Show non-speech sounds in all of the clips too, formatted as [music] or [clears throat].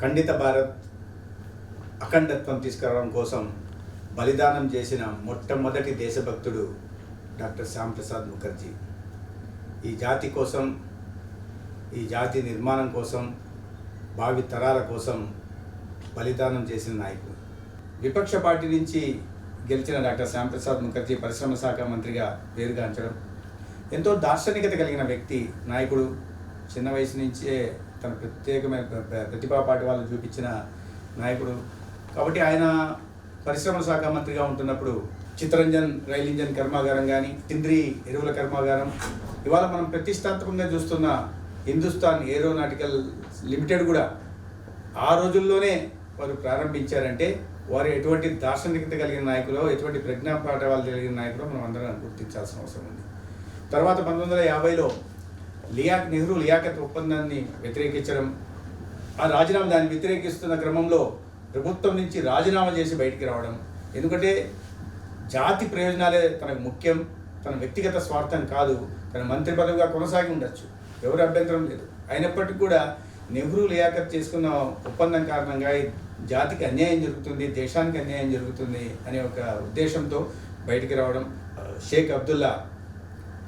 ఖండిత భారత్ అఖండత్వం తీసుకురావడం కోసం బలిదానం చేసిన మొట్టమొదటి దేశభక్తుడు డాక్టర్ శ్యాంప్రసాద్ ముఖర్జీ. ఈ జాతి కోసం ఈ జాతి నిర్మాణం కోసం భావి తరాల కోసం బలిదానం చేసిన నాయకుడు. విపక్ష పార్టీ నుంచి గెలిచిన డాక్టర్ శ్యాంప్రసాద్ ముఖర్జీ పరిశ్రమ శాఖ మంత్రిగా పేరుగాంచడం ఎంతో దార్శనికత కలిగిన వ్యక్తి నాయకుడు. చిన్న వయసు నుంచే తన ప్రత్యేకమైన ప్రతిభా పాటి వాళ్ళు చూపించిన నాయకుడు. కాబట్టి ఆయన పరిశ్రమ శాఖ మంత్రిగా ఉంటున్నప్పుడు చిత్తరంజన్ రైల్ ఇంజన్ కర్మాగారం కానీ సింద్రి ఎరువుల కర్మాగారం ఇవాళ మనం ప్రతిష్టాత్మకంగా చూస్తున్న హిందుస్థాన్ ఏరోనాటికల్ లిమిటెడ్ కూడా ఆ రోజుల్లోనే వారు ప్రారంభించారంటే వారు ఎటువంటి దార్శనికత కలిగిన నాయకులో ఎటువంటి ప్రజ్ఞాపాఠ వాళ్ళు కలిగిన నాయకులో మనం అందరం గుర్తించాల్సిన అవసరం ఉంది. తర్వాత పంతొమ్మిది వందల యాభైలో లియాక్ నెహ్రూ లియాఖత్ ఒప్పందాన్ని వ్యతిరేకించడం ఆ రాజీనామా దాన్ని వ్యతిరేకిస్తున్న క్రమంలో ప్రభుత్వం నుంచి రాజీనామా చేసి బయటికి రావడం. ఎందుకంటే జాతి ప్రయోజనాలే తనకు ముఖ్యం తన వ్యక్తిగత స్వార్థం కాదు తన మంత్రి పదవిగా కొనసాగి ఉండొచ్చు. ఎవరు అభ్యంతరం లేదు. అయినప్పటికీ కూడా నెహ్రూ లియాఖత్ చేసుకున్న ఒప్పందం కారణంగా ఈ జాతికి అన్యాయం జరుగుతుంది దేశానికి అన్యాయం జరుగుతుంది అనే ఒక ఉద్దేశంతో బయటికి రావడం. షేక్ అబ్దుల్లా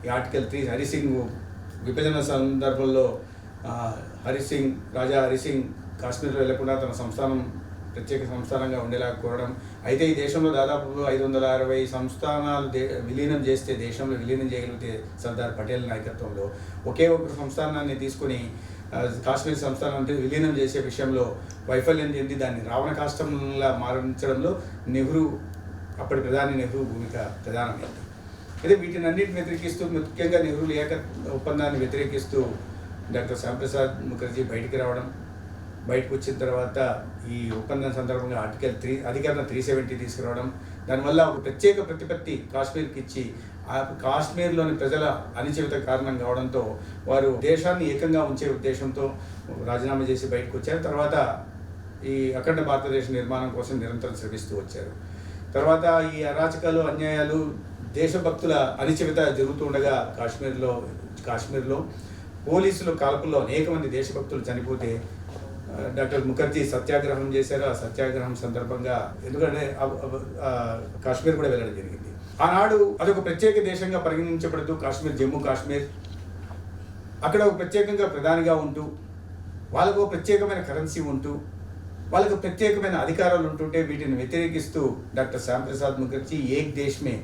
ఈ ఆర్టికల్ త్రీ హరిసింగ్ విభజన సందర్భంలో హరిసింగ్ రాజా హరిసింగ్ కాశ్మీర్లో వెళ్ళకుండా తన సంస్థానం ప్రత్యేక సంస్థానంగా ఉండేలా కోరడం. అయితే ఈ దేశంలో దాదాపు ఐదు వందల అరవై సంస్థానాలు దే విలీనం చేస్తే దేశంలో విలీనం చేయగలిగితే సర్దార్ పటేల్ నాయకత్వంలో ఒకే ఒక సంస్థానాన్ని తీసుకుని కాశ్మీర్ సంస్థానాన్ని విలీనం చేసే విషయంలో వైఫల్యం చెంది దాన్ని రావణ కాష్టంలా మారించడంలో నెహ్రూ అప్పటి ప్రధాని నెహ్రూ భూమిక ప్రధానమైంది. అయితే వీటిని అన్నింటిని వ్యతిరేకిస్తూ ముఖ్యంగా నెహ్రూ ఏక ఒప్పందాన్ని వ్యతిరేకిస్తూ డాక్టర్ శ్యాంప్రసాద్ ముఖర్జీ బయటికి రావడం బయటకు వచ్చిన తర్వాత ఈ ఒప్పందం సందర్భంగా ఆర్టికల్ త్రీ అధికరణ త్రీ సెవెంటీ తీసుకురావడం దానివల్ల ఒక ప్రత్యేక ప్రతిపత్తి కాశ్మీర్కి ఇచ్చి ఆ కాశ్మీర్లోని ప్రజల అణిచివేత కారణం కావడంతో వారు దేశాన్ని ఏకంగా ఉంచే ఉద్దేశంతో రాజీనామా చేసి బయటకు వచ్చారు. తర్వాత ఈ అఖండ భారతదేశ నిర్మాణం కోసం నిరంతరం శ్రమిస్తూ వచ్చారు. తర్వాత ఈ అరాచకాలు అన్యాయాలు దేశభక్తుల అణిచివేత జరుగుతూ ఉండగా కాశ్మీర్లో కాశ్మీర్లో పోలీసులు కాల్పుల్లో అనేక మంది దేశభక్తులు చనిపోతే డాక్టర్ ముఖర్జీ సత్యాగ్రహం చేశారు. ఆ సత్యాగ్రహం సందర్భంగా ఎందుకంటే కాశ్మీర్ కూడా వెళ్ళడం జరిగింది. ఆనాడు అదొక ప్రత్యేక దేశంగా పరిగణించబడుతూ కాశ్మీర్ జమ్మూ కాశ్మీర్. అక్కడ ఒక ప్రత్యేకంగా ప్రధానిగా ఉంటూ వాళ్ళకు ఒక ప్రత్యేకమైన కరెన్సీ ఉంటూ వాళ్ళకు ప్రత్యేకమైన అధికారాలు ఉంటుంటే వీటిని వ్యతిరేకిస్తూ డాక్టర్ శ్యామ్ ప్రసాద్ ముఖర్జీ ఏక్ దేశ్మే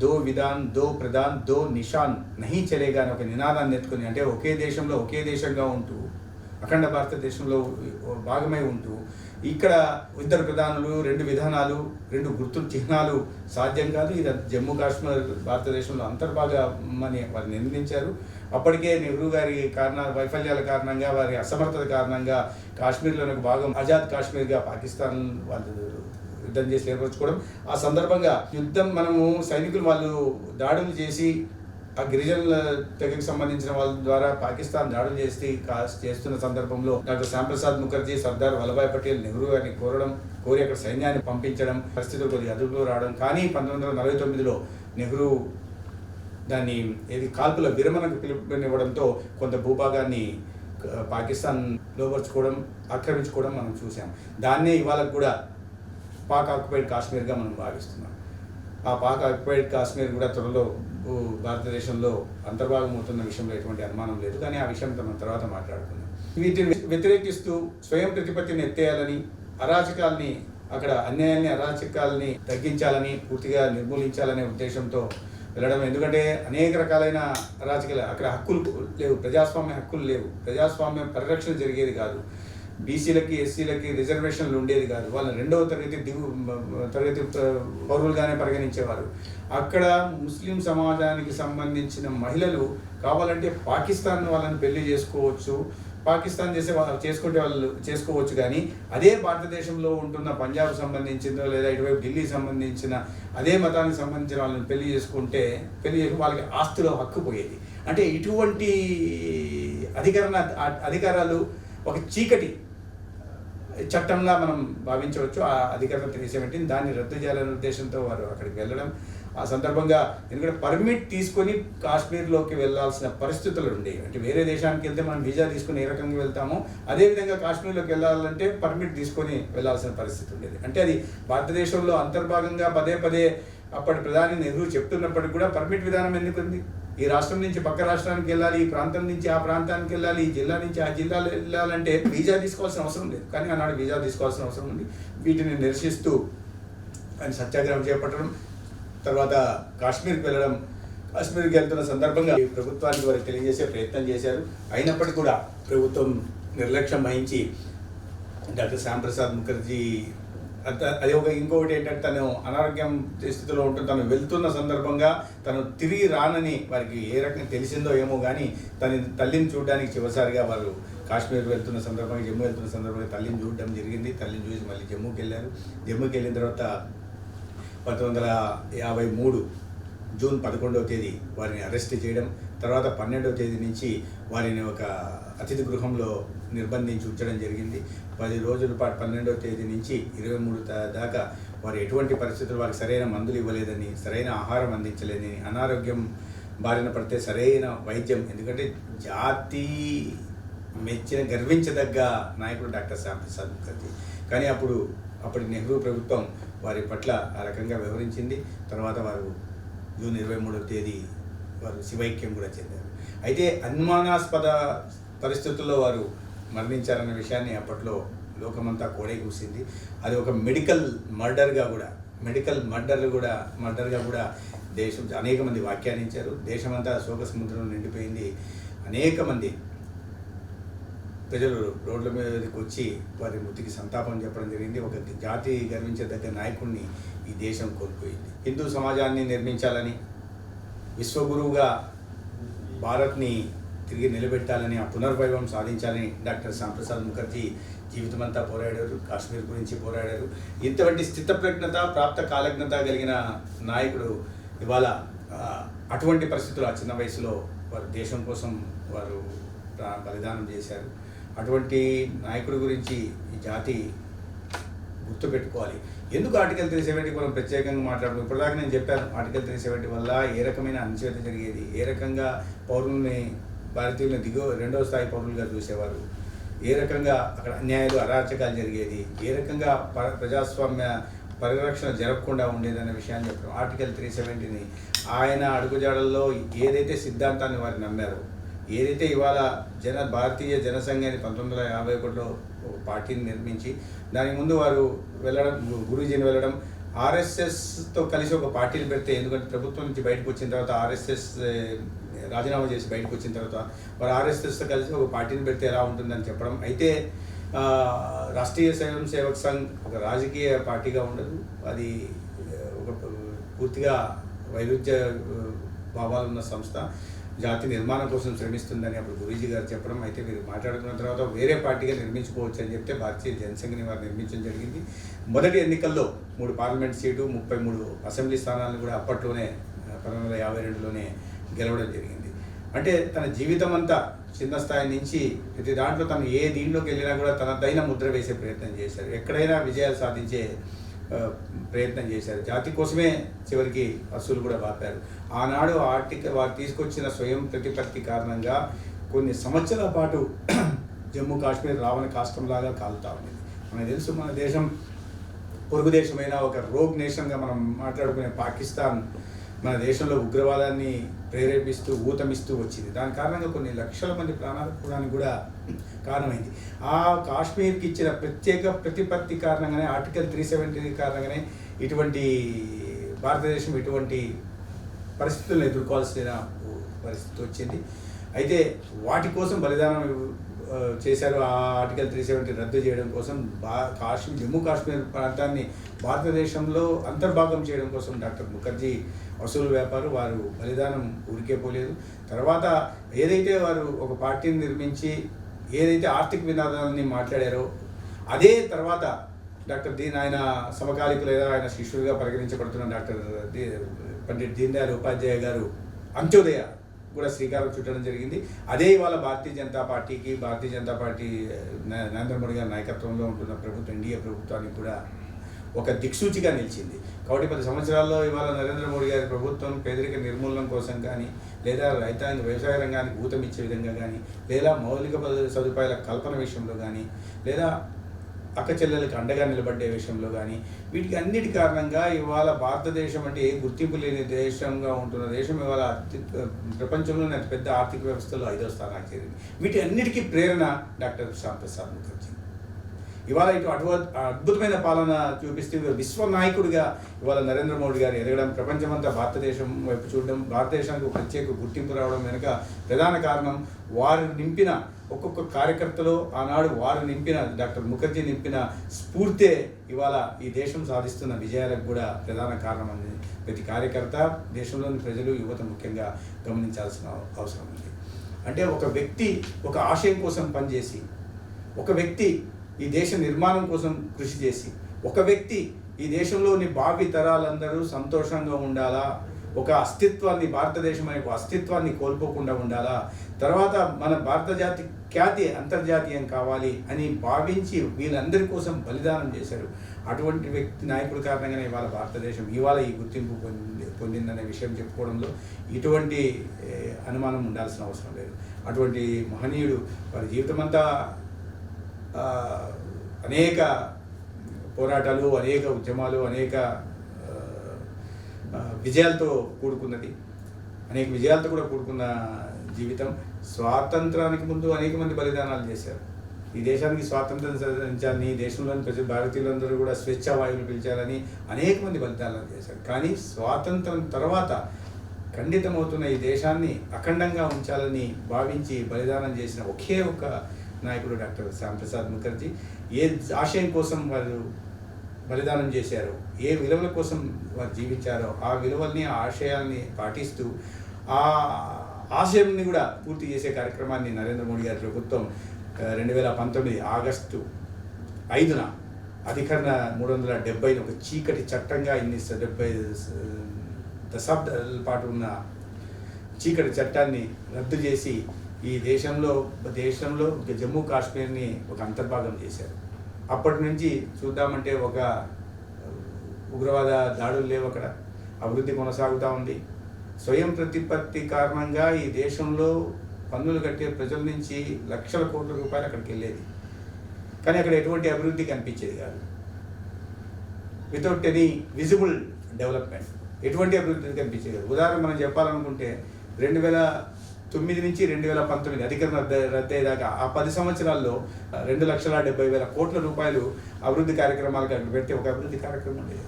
దో విధాన్ దో ప్రధాన్ దో నిషాన్ నహీ చలేగా అని ఒక నినాదాన్ని ఎత్తుకుని అంటే ఒకే దేశంలో ఒకే దేశంగా ఉంటూ అఖండ భారతదేశంలో భాగమై ఉంటూ ఇక్కడ ఇద్దరు ప్రధానులు రెండు విధానాలు రెండు గుర్తు చిహ్నాలు సాధ్యం కాదు. ఇది జమ్మూ కాశ్మీర్ భారతదేశంలో అంతర్భాగమని వారు నిందించారు అప్పటికే నెహ్రూ గారి కారణ వైఫల్యాల కారణంగా వారి అసమర్థత కారణంగా కాశ్మీర్లోని ఒక భాగం ఆజాద్ కాశ్మీర్గా పాకిస్తాన్ వాళ్ళు యుద్ధం చేసి ఏర్పరచుకోవడం ఆ సందర్భంగా యుద్ధం మనము సైనికులు వాళ్ళు దాడులు చేసి ఆ గిరిజనుల తెగకు సంబంధించిన వాళ్ళ ద్వారా పాకిస్తాన్ దాడులు చేసి చేస్తున్న సందర్భంలో డాక్టర్ శ్యాంప్రసాద్ ముఖర్జీ సర్దార్ వల్లభాయ్ పటేల్ నెహ్రూ గారిని కోరడం కోరి అక్కడ సైన్యాన్ని పంపించడం పరిస్థితులు కొద్దిగా అదుపులో రావడం. కానీ పంతొమ్మిది వందల నలభై తొమ్మిదిలో నెహ్రూ దాన్ని ఏది కాల్పుల విరమణకు పిలుపునివ్వడంతో కొంత భూభాగాన్ని పాకిస్తాన్ లోపరుచుకోవడం ఆక్రమించుకోవడం మనం చూసాం దాన్నే ఇవాళ కూడా పాక్ ఆక్యుపైడ్ కాశ్మీర్గా మనం భావిస్తున్నాం. ఆ పాక్ ఆక్యుపైడ్ కాశ్మీర్ కూడా త్వరలో భారతదేశంలో అంతర్భాగం అవుతున్న విషయంలో ఎటువంటి అనుమానం లేదు. కానీ ఆ విషయం మనం తర్వాత మాట్లాడుకుందాం. వీటిని వ్యతిరేకిస్తూ స్వయం ప్రతిపత్తిని ఎత్తేయాలని అరాచకాల్ని అక్కడ అన్యాయాన్ని అరాచకాల్ని తగ్గించాలని పూర్తిగా నిర్మూలించాలనే ఉద్దేశంతో వెళ్ళడం ఎందుకంటే అనేక రకాలైన అరాచకాలు అక్కడ హక్కులు లేవు. ప్రజాస్వామ్య హక్కులు లేవు. ప్రజాస్వామ్యం పరిరక్షణ జరిగేది కాదు. బీసీలకి ఎస్సీలకి రిజర్వేషన్లు ఉండేది కాదు. వాళ్ళని రెండవ తరగతి దిగు తరగతి పౌరులుగానే పరిగణించేవారు. అక్కడ ముస్లిం సమాజానికి సంబంధించిన మహిళలు కావాలంటే పాకిస్తాన్ వాళ్ళని పెళ్ళి చేసుకోవచ్చు. పాకిస్తాన్ చేసే వాళ్ళు చేసుకుంటే వాళ్ళు చేసుకోవచ్చు కానీ అదే భారతదేశంలో ఉంటున్న పంజాబ్ సంబంధించిందో లేదా ఇటువైపు ఢిల్లీ సంబంధించిన అదే మతానికి సంబంధించిన వాళ్ళని పెళ్ళి చేసుకుంటే పెళ్ళి చేసి వాళ్ళకి ఆస్తిలో హక్కు పోయేది. అంటే ఇటువంటి అధికరణ అధికారాలు ఒక చీకటి. చట్టంలా మనం భావించవచ్చు. ఆ అధికారం త్రీ సెవెంటీన్ దాన్ని రద్దు చేయాలనే ఉద్దేశంతో వారు అక్కడికి వెళ్ళడం. ఆ సందర్భంగా ఎందుకంటే పర్మిట్ తీసుకొని కాశ్మీర్లోకి వెళ్ళాల్సిన పరిస్థితులు ఉండేవి అంటే వేరే దేశానికి వెళ్తే మనం వీజా తీసుకుని ఏ రకంగా వెళ్తామో అదేవిధంగా కాశ్మీర్లోకి వెళ్ళాలంటే పర్మిట్ తీసుకొని వెళ్ళాల్సిన పరిస్థితి ఉండేది. అంటే అది భారతదేశంలో అంతర్భాగంగా పదే పదే అప్పటి ప్రధాని నెహ్రూ చెప్తున్నప్పటికీ కూడా పర్మిట్ విధానం ఎందుకుంది? ఈ రాష్ట్రం నుంచి పక్క రాష్ట్రానికి వెళ్ళాలి ఈ ప్రాంతం నుంచి ఆ ప్రాంతానికి వెళ్ళాలి ఈ జిల్లా నుంచి ఆ జిల్లాలో వెళ్ళాలంటే వీజా తీసుకోవాల్సిన అవసరం లేదు. కానీ ఆనాడు వీజా తీసుకోవాల్సిన అవసరం ఉంది. వీటిని నిరసిస్తూ ఆయన సత్యాగ్రహం చేపట్టడం తర్వాత కాశ్మీర్కి వెళ్ళడం కాశ్మీర్కి వెళ్తున్న సందర్భంగా ఈ ప్రభుత్వానికి వారికి తెలియజేసే ప్రయత్నం చేశారు. అయినప్పటికీ కూడా ప్రభుత్వం నిర్లక్ష్యం వహించి డాక్టర్ శ్యాంప్రసాద్ ముఖర్జీ అది ఒక ఇంకొకటి ఏంటంటే తను అనారోగ్యం స్థితిలో ఉంటూ తను వెళ్తున్న సందర్భంగా తను తిరిగి రానని వారికి ఏ రకంగా తెలిసిందో ఏమో కానీ తన తల్లిని చూడడానికి చివరిసారిగా వారు కాశ్మీర్ వెళ్తున్న సందర్భంగా జమ్మూ వెళ్తున్న సందర్భంగా తల్లిని చూడడం జరిగింది. తల్లిని చూసి మళ్ళీ జమ్మూకి వెళ్ళారు జమ్మూకి వెళ్ళిన తర్వాత పంతొమ్మిది వందల యాభై మూడు జూన్ పదకొండవ తేదీ వారిని అరెస్ట్ చేయడం తర్వాత పన్నెండవ తేదీ నుంచి వారిని ఒక అతిథి గృహంలో నిర్బంధించి ఉంచడం జరిగింది. పది రోజుల పాటు పన్నెండవ తేదీ నుంచి ఇరవై మూడు దాకా వారు ఎటువంటి పరిస్థితులు వారికి సరైన మందులు ఇవ్వలేదని సరైన ఆహారం అందించలేదని అనారోగ్యం బారిన పడితే సరైన వైద్యం ఎందుకంటే జాతి మెచ్చిన గర్వించదగ్గ నాయకుడు డాక్టర్ శ్యాంప్రసాద్ ముఖర్జీ. కానీ అప్పుడు అప్పటి నెహ్రూ ప్రభుత్వం వారి పట్ల ఆ రకంగా వివరించింది తర్వాత వారు జూన్ ఇరవై మూడవ తేదీ వారు శివైక్యం కూడా చెందారు. అయితే అనుమానాస్పద పరిస్థితుల్లో వారు మరణించారన్న విషయాన్ని అప్పట్లో లోకమంతా కోడే కూసింది. అది ఒక మెడికల్ మర్డర్గా కూడా మెడికల్ మర్డర్లు కూడా మర్డర్గా కూడా దేశం అనేక మంది వ్యాఖ్యానించారు. దేశమంతా శోక సముద్రం నిండిపోయింది. అనేక మంది ప్రజలు రోడ్ల మీదకి వచ్చి వారి మృతికి సంతాపం చెప్పడం జరిగింది. ఒక జాతి గర్వించదగ్గ నాయకుడిని ఈ దేశం కోల్పోయింది. హిందూ సమాజాన్ని నిర్మించాలని విశ్వగురువుగా భారత్ని తిరిగి నిలబెట్టాలని ఆ పునర్వైభవం సాధించాలని డాక్టర్ శ్యాంప్రసాద్ ముఖర్జీ జీవితమంతా పోరాడారు కాశ్మీర్ గురించి పోరాడారు. ఇంతవంటి స్థితప్రజ్ఞత ప్రాప్త కాలజ్ఞత కలిగిన నాయకుడు ఇవాళ అటువంటి పరిస్థితులు ఆ చిన్న వయసులో వారు దేశం కోసం వారు బలిదానం చేశారు. అటువంటి నాయకుడి గురించి ఈ జాతి గుర్తుపెట్టుకోవాలి. ఎందుకు ఆర్టికల్ త్రీ సెవెంటీ మనం ప్రత్యేకంగా మాట్లాడుతున్నాం? ఇప్పటిదాకా నేను చెప్పాను ఆర్టికల్ త్రీ సెవెంటీ వల్ల ఏ రకమైన అణచివేత జరిగేది? ఏ రకంగా పౌరుల్ని భారతీయులను దిగువ రెండవ స్థాయి పౌరులుగా చూసేవారు. ఏ రకంగా అక్కడ అన్యాయాలు అరాచకాలు జరిగేది ఏ రకంగా ప- ప్రజాస్వామ్య పరిరక్షణ జరగకుండా ఉండేదనే విషయాన్ని చెప్పడం ఆర్టికల్ త్రీ సెవెంటీని ఆయన అడుగుజాడల్లో ఏదైతే సిద్ధాంతాన్ని వారు నమ్మారో ఏదైతే ఇవాళ జన భారతీయ జనసంఘాన్ని పంతొమ్మిది వందల యాభై ఒకటిలో పార్టీని నిర్మించి దానికి ముందు వారు వెళ్ళడం గురూజీని వెళ్ళడం ఆర్ఎస్ఎస్తో కలిసి ఒక పార్టీని పెడితే ఎందుకంటే ప్రభుత్వం నుంచి బయటకు వచ్చిన తర్వాత ఆర్ఎస్ఎస్ రాజీనామా చేసి బయటకు వచ్చిన తర్వాత వారు ఆర్ఎస్ఎస్తో కలిసి ఒక పార్టీని పెడితే ఎలా ఉంటుందని చెప్పడం. అయితే రాష్ట్రీయ స్వయం సేవక్ సంఘ్ ఒక రాజకీయ పార్టీగా ఉండదు. అది ఒక పూర్తిగా వైరుధ్య భావాలున్న భావాలు ఉన్న సంస్థ. జాతి నిర్మాణం కోసం శ్రమిస్తుందని అప్పుడు గురూజీ గారు చెప్పడం. అయితే మీరు మాట్లాడుకున్న తర్వాత వేరే పార్టీగా నిర్మించుకోవచ్చు అని చెప్తే భారతీయ జనసంఘని వారు నిర్మించడం జరిగింది. మొదటి ఎన్నికల్లో మూడు పార్లమెంట్ సీటు ముప్పై మూడు అసెంబ్లీ స్థానాలను కూడా అప్పట్లోనే పంతొమ్మిది వందల యాభై రెండులోనే గెలవడం జరిగింది. అంటే తన జీవితం అంతా చిన్న స్థాయి నుంచి ప్రతి దాంట్లో తను ఏ దీంట్లోకి వెళ్ళినా కూడా తనదైన ముద్ర వేసే ప్రయత్నం చేశారు. ఎక్కడైనా విజయాలు సాధించే ప్రయత్నం చేశారు. జాతి కోసమే చివరికి అసలు కూడా బాపారు ఆనాడు ఆర్థిక వారు తీసుకొచ్చిన స్వయం ప్రతిపత్తి కారణంగా కొన్ని సంవత్సరాల పాటు [clears throat] జమ్మూ కాశ్మీర్ రావణ కాష్టంలాగా కాలుతా ఉండేది మనకు తెలుసు మన దేశం పొరుగు దేశమైన ఒక రోగ్ నేషన్గా మనం మాట్లాడుకునే పాకిస్తాన్ మన దేశంలో ఉగ్రవాదాన్ని ప్రేరేపిస్తూ ఊతమిస్తూ వచ్చింది. దాని కారణంగా కొన్ని లక్షల మంది ప్రాణాలు పోవడానికి కూడా కారణమైంది. ఆ కాశ్మీర్కి ఇచ్చిన ప్రత్యేక ప్రతిపత్తి కారణంగానే ఆర్టికల్ త్రీ సెవెంటీ కారణంగానే ఇటువంటి భారతదేశం ఇటువంటి పరిస్థితులను ఎదుర్కోవాల్సిన పరిస్థితి వచ్చింది. అయితే వాటి కోసం బలిదానం చేశారు. ఆ ఆర్టికల్ త్రీ సెవెంటీ రద్దు చేయడం కోసం బా కాశ్మీర్ జమ్మూ కాశ్మీర్ ప్రాంతాన్ని భారతదేశంలో అంతర్భాగం చేయడం కోసం డాక్టర్ ముఖర్జీ వసూలు వ్యాపారు వారు బలిదానం ఊరికే పోలేదు. తర్వాత ఏదైతే వారు ఒక పార్టీని నిర్మించి ఏదైతే ఆర్థిక విధానాలని మాట్లాడారో అదే తర్వాత డాక్టర్ దీన్ ఆయన సమకాలికులుగా ఆయన శిష్యుడిగా పరిగణించబడుతున్న డాక్టర్ దీ పండిట్ దీన్ దయాళ్ ఉపాధ్యాయ గారు అంత్యోదయ కూడా శ్రీకారం చుట్టడం జరిగింది. అదే ఇవాళ భారతీయ జనతా పార్టీకి భారతీయ జనతా పార్టీ నరేంద్ర మోడీ గారి నాయకత్వంలో ఉంటున్న ప్రభుత్వం ఎన్డీఏ ప్రభుత్వానికి కూడా ఒక దిక్సూచిగా నిలిచింది. కాబట్టి పది సంవత్సరాల్లో ఇవాళ నరేంద్ర మోడీ గారి ప్రభుత్వం పేదరిక నిర్మూలన కోసం కానీ లేదా రైతాంగ వ్యవసాయ రంగానికి భూతం ఇచ్చే విధంగా కానీ లేదా మౌలిక సదుపాయాల కల్పన విషయంలో కానీ లేదా అక్క చెల్లెలకు అండగా నిలబడ్డే విషయంలో కానీ వీటికి అన్నిటి కారణంగా ఇవాళ భారతదేశం అంటే ఏ గుర్తింపు లేని దేశంగా ఉంటున్న దేశం ఇవాళ అతి ప్రపంచంలోనే అతిపెద్ద ఆర్థిక వ్యవస్థలో ఐదో స్థానానికి చేరింది. వీటి అన్నిటికీ ప్రేరణ డాక్టర్ శ్యామ్ ప్రసాద్ ముఖర్జీ. ఇవాళ ఇటు అటు అద్భుతమైన పాలన చూపిస్తూ విశ్వ నాయకుడిగా ఇవాళ నరేంద్ర మోడీ గారు ఎదగడం ప్రపంచమంతా భారతదేశం వైపు చూడడం భారతదేశానికి ప్రత్యేక గుర్తింపు రావడం వెనుక ప్రధాన కారణం వారు నింపిన ఒక్కొక్క కార్యకర్తలో ఆనాడు వారు నింపిన డాక్టర్ ముఖర్జీ నింపిన స్ఫూర్తే ఇవాళ ఈ దేశం సాధిస్తున్న విజయాలకు కూడా ప్రధాన కారణం అనేది ప్రతి కార్యకర్త దేశంలోని ప్రజలు యువత ముఖ్యంగా గమనించాల్సిన అవసరం ఉంది. అంటే ఒక వ్యక్తి ఒక ఆశయం కోసం పనిచేసి ఒక వ్యక్తి ఈ దేశ నిర్మాణం కోసం కృషి చేసి ఒక వ్యక్తి ఈ దేశంలోని భావి తరాలందరూ సంతోషంగా ఉండాలా? ఒక అస్తిత్వాన్ని భారతదేశం అనే అస్తిత్వాన్ని కోల్పోకుండా ఉండాలా? తర్వాత మన భారత జాతి ఖ్యాతి అంతర్జాతీయం కావాలి అని భావించి వీళ్ళందరి కోసం బలిదానం చేశారు. అటువంటి వ్యక్తి నాయకుడి కారణంగానే ఇవాళ భారతదేశం ఇవాళ ఈ గుర్తింపు పొంది పొందిందనే విషయం చెప్పుకోవడంలో ఇటువంటి అనుమానం ఉండాల్సిన అవసరం లేదు. అటువంటి మహనీయుడు వారి జీవితమంతా అనేక పోరాటాలు అనేక ఉద్యమాలు అనేక విజయాలతో కూడుకున్నది. అనేక విజయాలతో కూడా కూడుకున్న జీవితం. స్వాతంత్రానికి ముందు అనేక మంది బలిదానాలు చేశారు. ఈ దేశానికి స్వాతంత్రం సాధించాలని దేశంలోని ప్రతి భారతీయులందరూ కూడా స్వేచ్ఛ వాయువులు పిలిచాలని అనేక మంది బలిదానాలు చేశారు. కానీ స్వాతంత్రం తర్వాత ఖండితమవుతున్న ఈ దేశాన్ని అఖండంగా ఉంచాలని భావించి బలిదానం చేసిన ఒకే ఒక నాయకుడు డాక్టర్ శ్యామప్రసాద్ ముఖర్జీ ఏ ఆశయం కోసం వారు బలిదానం చేశారో ఏ విలువల కోసం వారు జీవించారో ఆ విలువల్ని ఆ ఆశయాల్ని పాటిస్తూ ఆ ఆశయంని కూడా పూర్తి చేసే కార్యక్రమాన్ని నరేంద్ర మోడీ గారి ప్రభుత్వం రెండు వేల పంతొమ్మిది ఆగస్టు ఐదున అధికరణ మూడు వందల డెబ్బై ఒక చీకటి చట్టంగా ఇన్ని డెబ్బై దశాబ్దాల పాటు ఉన్న చీకటి చట్టాన్ని రద్దు చేసి ఈ దేశంలో దేశంలో జమ్మూ కాశ్మీర్ని ఒక అంతర్భాగం చేశారు. అప్పటి నుంచి చూద్దామంటే ఒక ఉగ్రవాద దాడులు లేవు అక్కడ. అభివృద్ధి కొనసాగుతూ ఉంది. స్వయం ప్రతిపత్తి కారణంగా ఈ దేశంలో పన్నులు కట్టే ప్రజల నుంచి లక్షల కోట్ల రూపాయలు అక్కడికి వెళ్ళేది. కానీ అక్కడ ఎటువంటి అభివృద్ధి కనిపించేది కాదు. వితౌట్ ఎనీ విజిబుల్ డెవలప్మెంట్ ఎటువంటి అభివృద్ధి కనిపించేది ఉదాహరణ మనం చెప్పాలనుకుంటే రెండు వేల తొమ్మిది నుంచి రెండు వేల పంతొమ్మిది అధికరణ రద్దయ్యేదాకా ఆ పది సంవత్సరాల్లో రెండు లక్షల డెబ్బై వేల కోట్ల రూపాయలు అభివృద్ధి కార్యక్రమాలకు అక్కడ పెడితే ఒక అభివృద్ధి కార్యక్రమం ఉండేది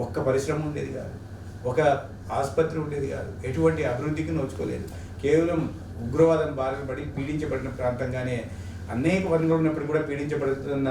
ఒక్క పరిశ్రమ ఉండేది కాదు. ఒక ఆసుపత్రి ఉండేది కాదు. ఎటువంటి అభివృద్ధికి నోచుకోలేదు. కేవలం ఉగ్రవాదం బారిన పడి పీడించబడిన ప్రాంతంగానే అనేక వనరులు ఉన్నప్పుడు కూడా పీడించబడుతున్న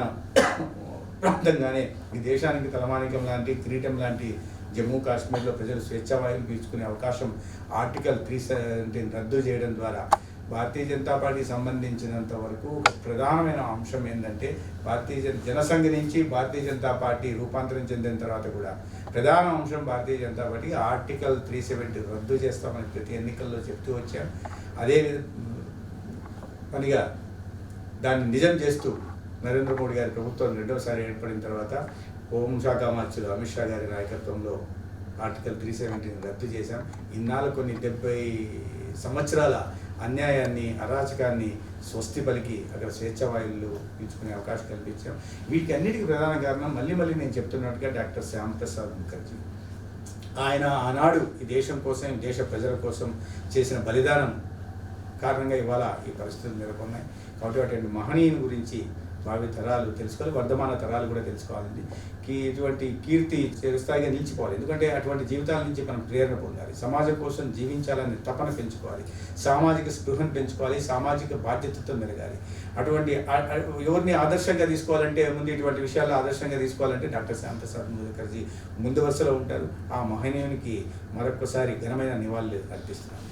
ప్రాంతంగానే ఈ దేశానికి తలమానికం లాంటి కిరీటం లాంటి జమ్మూ కాశ్మీర్లో ప్రజలు స్వేచ్ఛావాయువులు పీల్చుకునే అవకాశం ఆర్టికల్ త్రీ సెవెంటీన్ రద్దు చేయడం ద్వారా భారతీయ జనతా పార్టీకి సంబంధించినంత వరకు ఒక ప్రధానమైన అంశం ఏంటంటే భారతీయ జన జనసంఘ నుంచి భారతీయ జనతా పార్టీ రూపాంతరం చెందిన తర్వాత కూడా ప్రధాన అంశం Bharatiya Janata Party article three seventy రద్దు చేస్తామని ప్రతి ఎన్నికల్లో చెప్తూ వచ్చాం. అదే పనిగా దాన్ని నిజం చేస్తూ నరేంద్ర మోడీ గారి ప్రభుత్వం రెండవసారి ఏర్పడిన తర్వాత హోంశాఖ మంత్రులు అమిత్ షా గారి నాయకత్వంలో ఆర్టికల్ త్రీ సెవెంటీని రద్దు చేశాం. ఇన్నాళ్ళు కొన్ని డెబ్బై సంవత్సరాల అన్యాయాన్ని అరాచకాన్ని స్వస్తి పలికి అక్కడ స్వేచ్ఛవాయువులు పీల్చుకునే అవకాశం కల్పించాం. వీటికి అన్నిటికీ ప్రధాన కారణం మళ్ళీ మళ్ళీ నేను చెప్తున్నట్టుగా డాక్టర్ శ్యామప్రసాద్ ముఖర్జీ. ఆయన ఆనాడు ఈ దేశం కోసం దేశ ప్రజల కోసం చేసిన బలిదానం కారణంగా ఇవాళ ఈ పరిస్థితులు నెలకొన్నాయి. కాబట్టి అటువంటి మహనీయుని గురించి భావి తరాలు తెలుసుకోవాలి వర్ధమాన తరాలు కూడా తెలుసుకోవాలండి. ఇటువంటి కీర్తి చిరస్థాయిగా నిలిచిపోవాలి. ఎందుకంటే అటువంటి జీవితాల నుంచి మనం ప్రేరణ పొందాలి. సమాజం కోసం జీవించాలని తపన పెంచుకోవాలి. సామాజిక స్పృహను పెంచుకోవాలి. సామాజిక బాధ్యతతో మెరగాలి అటువంటి ఎవరిని ఆదర్శంగా తీసుకోవాలంటే ముందు ఇటువంటి విషయాల్లో ఆదర్శంగా తీసుకోవాలంటే డాక్టర్ శ్యాంప్రసాద్ ముఖర్జీ ముందు వరుసలో ఉంటారు. ఆ మహనీయునికి మరొకసారి ఘనమైన నివాళులు అర్పిస్తున్నాను.